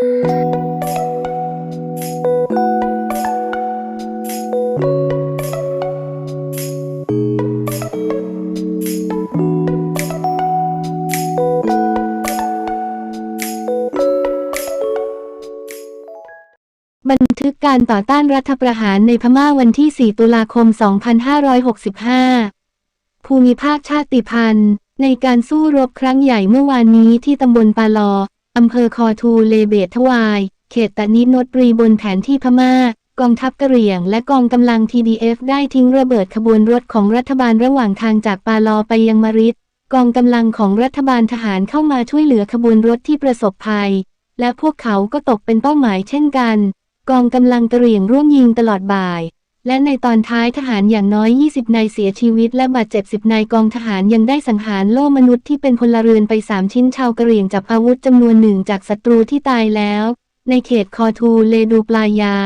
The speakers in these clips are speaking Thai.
บันทึกการต่อต้านรัฐประหารในพม่าวันที่ 4 ตุลาคม 2565 ภูมิภาคชาติพันธุ์ ในการสู้รบครั้งใหญ่เมื่อวานนี้ที่ตำบลปาลอ อำเภอคอทูเลเบตทวาย เขตตะนิโนตรีบนแผนที่พม่า กองทัพกะเหรี่ยง และกองกำลัง TDF ได้ทิ้งระเบิดขบวนรถของรัฐบาลระหว่างทางจากปาลอไปยังมาริดกองกำลังของรัฐบาลทหารเข้ามาช่วยเหลือขบวนรถที่ประสบภัย และพวกเขาก็ตกเป็นเป้าหมายเช่นกัน กองกำลังกะเหรี่ยงร่วมยิงตลอดบ่าย และในตอนท้ายทหารอย่างน้อย 20 นายเสียชีวิต และบาดเจ็บ 10 นายกองทหารยังได้สังหารโล่มนุษย์ที่เป็นพลเรือนไป 3 ชิ้นชาวกะเหรี่ยงจับอาวุธจำนวนหนึ่งจากศัตรูที่ตายแล้ว ในเขตคอทูเลดูปลายา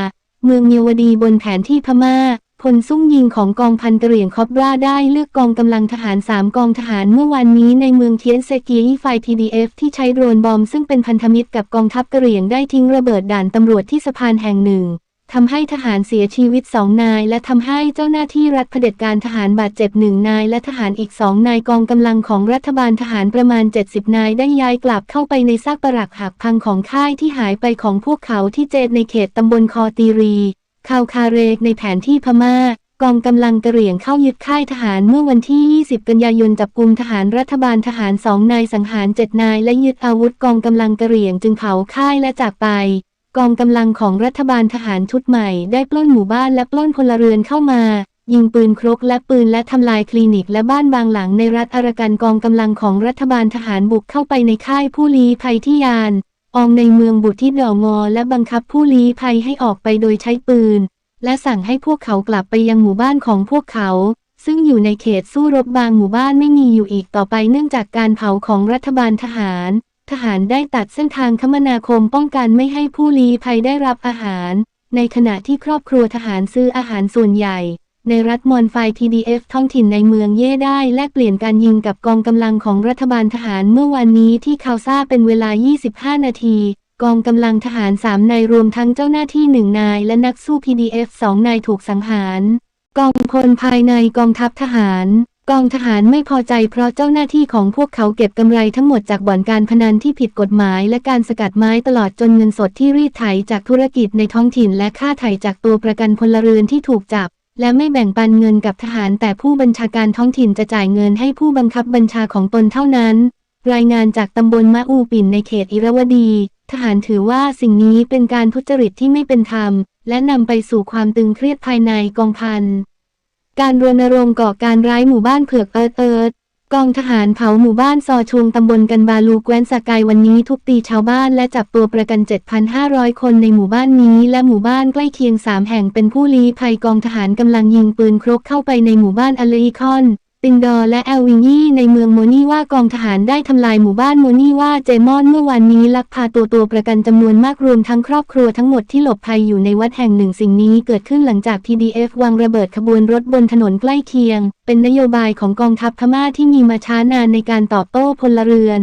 เมืองเมียวดีบนแผนที่พม่าพลซุ่มยิงของกองพันกะเหรี่ยงคอบราได้เลือกกองกำลังทหาร 3 กองทหารเมื่อวานนี้ในเมืองเทียนเซกีไฟ TDF ที่ใช้โดรนบอมซึ่งเป็นพันธมิตรกับกองทัพกะเหรี่ยงได้ทิ้งระเบิดด่านตำรวจที่สะพานแห่งหนึ่ง ทำให้ทหารเสียชีวิตสองนาย และทำให้เจ้าหน้าที่รัฐเผด็จการทหารบาดเจ็บหนึ่งนาย และทหารอีกสองนายกองกำลังของรัฐบาลทหารประมาณ 70 นายได้ย้ายกลับเข้าไปในซากปรักหักพังของค่ายที่หายไปของพวกเขาที่เจดในเขตตำบลคอตีรีคาวคาเรกในแผนที่พม่า กองกำลังกะเหรี่ยงเข้ายึดค่ายทหารเมื่อวันที่ 20 กันยายนจับกลุ่มทหารรัฐบาลทหารสองนายสังหารเจ็ดนาย และยึดอาวุธกองกำลังกะเหรี่ยงจึงเผาค่ายและจากไป กองกำลังของรัฐบาลทหารชุดใหม่ได้ปล้นหมู่บ้านและปล้นพลเรือนเข้ามา ยิงปืนครกและปืนและทำลายคลินิกและบ้านบางหลังในรัฐอารากันกองกำลังของรัฐบาลทหารบุกเข้าไปในค่ายผู้ลี้ภัยที่ยาน อองในเมืองบุตรที่ดองอและบังคับผู้ลี้ภัยให้ออกไปโดยใช้ปืน และสั่งให้พวกเขากลับไปยังหมู่บ้านของพวกเขา ซึ่งอยู่ในเขตสู้รบบางหมู่บ้านไม่มีอยู่อีกต่อไปเนื่องจากการเผาของรัฐบาลทหาร ทหารได้ตัดเส้นทางคมนาคมป้องกันไม่ให้ผู้ลี้ภัยได้รับอาหาร ในขณะที่ครอบครัวทหารซื้ออาหารส่วนใหญ่ ในรัฐมอนไฟ TDF ท้องถิ่นในเมืองเย่ได้แลกเปลี่ยนการยิงกับกองกำลังของรัฐบาลทหารเมื่อวันนี้ที่คาวซาเป็นเวลา 25 นาที กองกำลังทหาร 3 นายรวมทั้งเจ้าหน้าที่ 1 นาย และนักสู้ PDF 2 นายถูกสังหาร กองพลภายในกองทัพทหาร กองทหารไม่พอใจเพราะเจ้าหน้าที่ของพวกเขาเก็บกำไรทั้งหมดจากบ่อนการพนันที่ผิดกฎหมายและการสกัดไม้ตลอดจนเงินสดที่รีดไถจากธุรกิจในท้องถิ่นและค่าไถ่จากตัวประกันพลเรือนที่ถูกจับ และไม่แบ่งปันเงินกับทหารแต่ผู้บัญชาการท้องถิ่นจะจ่ายเงินให้ผู้บังคับบัญชาของตนเท่านั้น รายงานจากตำบลมะอูปิ่นในเขตอิรวดี ทหารถือว่าสิ่งนี้เป็นการทุจริตที่ไม่เป็นธรรม และนำไปสู่ความตึงเครียดภายในกองพัน การรณรงค์ก่อการร้ายหมู่บ้านเผือกเอิร์ดเอิร์ดกองทหารเผาหมู่บ้านซอชุงตำบลกันบาลูแกวนสกายวันนี้ทุบตีชาวบ้านและจับตัวประกัน 7,500 คนในหมู่บ้านนี้ และหมู่บ้านใกล้เคียง 3 แห่งเป็นผู้ลี้ภัยกองทหารกำลังยิงปืนครกเข้าไปในหมู่บ้านอเลอีคอน ติงดอร์และแอลวิงยี่ในเมืองโมนีว่ากองทหารได้ทำลายหมู่บ้านโมนีว่าเจมอนเมื่อวันนี้ลักพาตัวตัวประกันจำนวนมากรวมทั้งครอบครัวทั้งหมดที่หลบภัยอยู่ในวัดแห่งหนึ่งสิ่งนี้เกิดขึ้นหลังจาก PDF วางระเบิดขบวนรถบนถนนใกล้เคียง เป็นนโยบายของกองทัพพม่าที่มีมาช้านานในการตอบโต้พลเรือน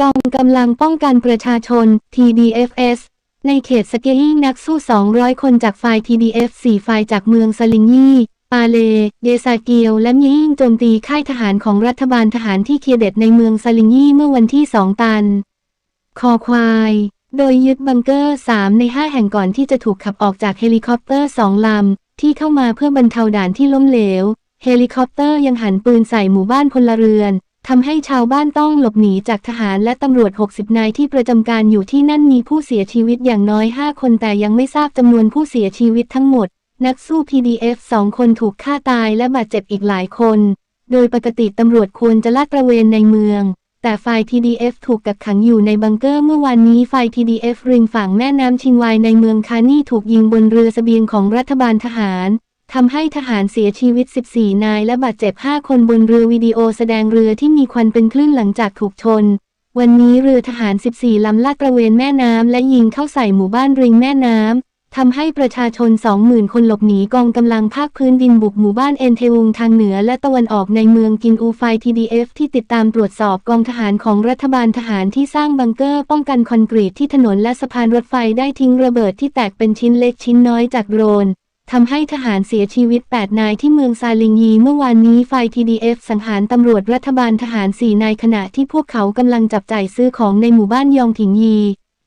กองกำลังป้องกันประชาชน TDFS ในเขตสเกยิ่งนักสู้ 200 คนจากฝ่าย TDF 4ฝ่ายจากเมืองซาลิงยี่ ปาเล เยซาเกียว และมยิ่งโจมตีค่ายทหารของรัฐบาลทหารที่เคียเด็ดในเมืองซาลิงยี่เมื่อวันที่ 2 ตัน คอควาย โดยยึดบังเกอร์ 3 ใน 5 แห่งก่อนที่จะถูกขับออกจากเฮลิคอปเตอร์ 2 ลำ ที่เข้ามาเพื่อบรรเทาด่านที่ล้มเหลว เฮลิคอปเตอร์ยังหันปืนใส่หมู่บ้านพลเรือนทำให้ชาวบ้านต้องหลบหนีจากทหารและตำรวจ 60 นายที่ประจำการอยู่ที่นั่นมีผู้เสียชีวิตอย่างน้อย 5 คนแต่ยังไม่ทราบจำนวนผู้เสียชีวิตทั้งหมด นักสู้ PDF 2คนถูกฆ่าตายและบาดเจ็บอีกหลายคน โดยปกติตำรวจควรจะลาดตระเวนในเมือง แต่ฝ่าย TDF ถูกกักขังอยู่ในบังเกอร์เมื่อวานนี้ฝ่าย TDF ริมฝั่งแม่น้ำชินวายในเมืองคานี่ถูกยิงบนเรือเสบียงของรัฐบาลทหารทำให้ทหารเสียชีวิต 14 นายและบาดเจ็บ 5 คนบนเรือวิดีโอแสดงเรือที่มีควันเป็นคลื่นหลังจากถูกชน วันนี้เรือทหาร 14 ลำลาดตระเวนแม่น้ำและยิงเข้าใส่หมู่บ้านริมแม่น้ำ ทำให้ประชาชน 20,000 คนหลบหนีกองกำลังภาคพื้นดินบุกหมู่บ้านเอ็นเทวุงทางเหนือและตะวันออกในเมืองกินอูไฟ TDF ที่ติดตามตรวจสอบกองทหารของรัฐบาลทหารที่สร้างบังเกอร์ป้องกันคอนกรีตที่ถนนและสะพานรถไฟได้ทิ้งระเบิดที่แตกเป็นชิ้นเล็กชิ้นน้อยจากโดรนทำให้ทหารเสียชีวิต 8 นายที่เมืองซาลิงยีเมื่อวานนี้ไฟ TDF สังหารตำรวจรัฐบาลทหาร 4 นายขณะที่พวกเขากำลังจับจ่ายซื้อของในหมู่บ้านยองถิงยี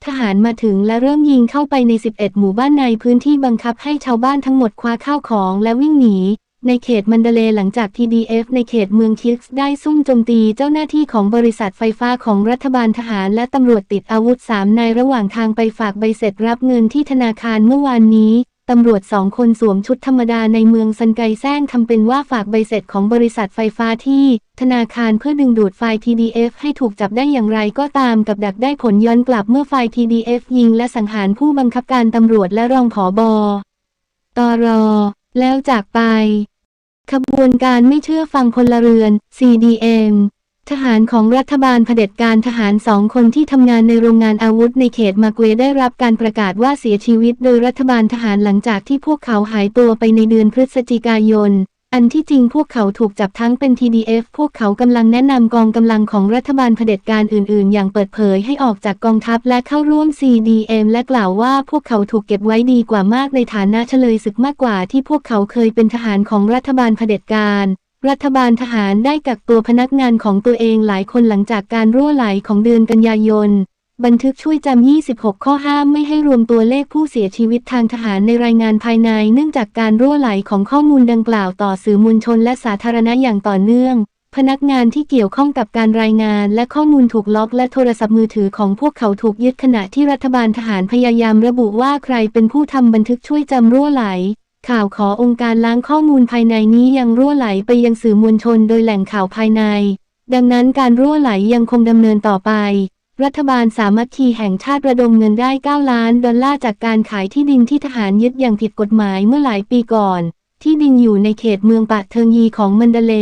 ทหารมาถึงและเริ่มยิงเข้าไปใน 11 หมู่บ้านในพื้นที่บังคับให้ชาวบ้านทั้งหมดคว้าข้าวของและวิ่งหนี ในเขตมันเดเลหลังจาก TDF ในเขตเมืองคิกส์ได้ซุ่มโจมตีเจ้าหน้าที่ของบริษัทไฟฟ้าของรัฐบาลทหารและตำรวจติดอาวุธ 3 นายระหว่างทางไปฝากใบเสร็จรับเงินที่ธนาคารเมื่อวานนี้ ตำรวจสองคนสวมชุดธรรมดาในเมืองซันไกแซงทำเป็นว่าฝากใบเสร็จของบริษัทไฟฟ้าที่ ธนาคารเพื่อดึงดูดไฟล์ TDF ให้ถูกจับได้อย่างไรก็ตามกับดักได้ผลย้อนกลับเมื่อไฟล์ TDF ยิงและสังหารผู้บังคับการตำรวจและรองผอบอตรแล้วจากไป ขบวนการไม่เชื่อฟังพลเรือน CDM ทหารของรัฐบาลเผด็จการทหารสองคนที่ทำงานในโรงงานอาวุธในเขตมาเกวได้รับการประกาศว่าเสียชีวิตโดยรัฐบาลทหารหลังจากที่พวกเขาหายตัวไปในเดือนพฤศจิกายน อันที่จริงพวกเขาถูกจับทั้งเป็น TDF พวกเขากำลังแนะนำกองกำลังของรัฐบาลเผด็จการอื่น ๆ อย่างเปิดเผยให้ออกจากกองทัพและเข้าร่วม CDM และกล่าวว่าพวกเขาถูกเก็บไว้ดีกว่ามากในฐานะเฉลยศึกมากกว่าที่พวกเขาเคยเป็นทหารของรัฐบาลเผด็จการ รัฐบาลทหารได้กักตัวพนักงานของตัวเองหลายคนหลังจากการรั่วไหลของเดือนกันยายน บันทึกช่วยจำ 26 ข้อห้ามไม่ให้รวมตัวเลขผู้เสียชีวิตทางทหารในรายงานภายใน เนื่องจากการรั่วไหลของข้อมูลดังกล่าวต่อสื่อมวลชนและสาธารณะอย่างต่อเนื่อง พนักงานที่เกี่ยวข้องกับการรายงานและข้อมูลถูกล็อกและโทรศัพท์มือถือของพวกเขาถูกยึดขณะที่รัฐบาลทหารพยายามระบุว่าใครเป็นผู้ทำบันทึกช่วยจำรั่วไหล ข่าวขอองค์การล้างข้อมูลภายในนี้ยังรั่วไหลไปยังสื่อมวลชนโดยแหล่งข่าวภายใน ดังนั้นการรั่วไหลยังคงดำเนินต่อไป รัฐบาลสามัคคีแห่งชาติระดมเงินได้ 9 ล้านดอลลาร์จากการขายที่ดินที่ทหารยึดอย่างผิดกฎหมายเมื่อหลายปีก่อน ที่ดินอยู่ในเขตเมืองปะเทิงยีของมันเดเล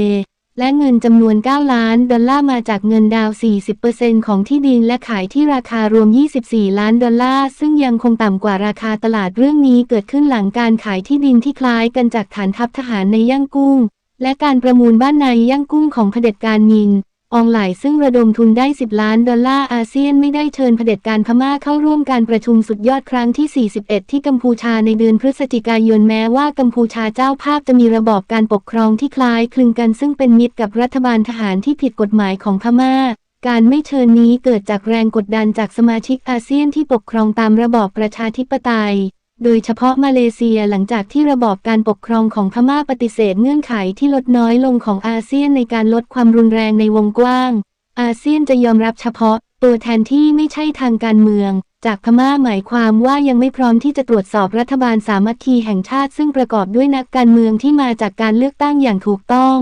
และเงินจำนวน 9 ล้านดอลลาร์มาจากเงินดาว 40%ของที่ดินและขายที่ราคารวม 24 ล้านดอลลาร์ ซึ่งยังคงต่ำกว่าราคาตลาดเรื่องนี้เกิดขึ้นหลังการขายที่ดินที่คล้ายกันจากฐานทัพทหารในย่างกุ้ง และการประมูลบ้านในย่างกุ้งของเผด็จการมิน อองหลายซึ่งระดมทุนได้ 10 ล้านดอลลาร์อาเซียนไม่ได้เชิญเผด็จการพม่าเข้าร่วมการประชุมสุดยอดครั้งที่ 41 ที่กัมพูชาในเดือนพฤศจิกายนแม้ว่ากัมพูชาเจ้าภาพจะมีระบอบการปกครองที่คล้ายคลึงกันซึ่งเป็นมิตรกับรัฐบาลทหารที่ผิดกฎหมายของพม่า การไม่เชิญนี้เกิดจากแรงกดดันจากสมาชิกอาเซียนที่ปกครองตามระบอบประชาธิปไตย โดยเฉพาะมาเลเซียหลังจากที่ระบอบการปกครองของพม่าปฏิเสธเงื่อนไขที่ลดน้อยลงของอาเซียนในการลดความรุนแรงในวงกว้าง อาเซียนจะยอมรับเฉพาะตัวแทนที่ไม่ใช่ทางการเมือง จากพม่าหมายความว่ายังไม่พร้อมที่จะตรวจสอบรัฐบาลสามัคคีแห่งชาติซึ่งประกอบด้วยนักการเมืองที่มาจากการเลือกตั้งอย่างถูกต้อง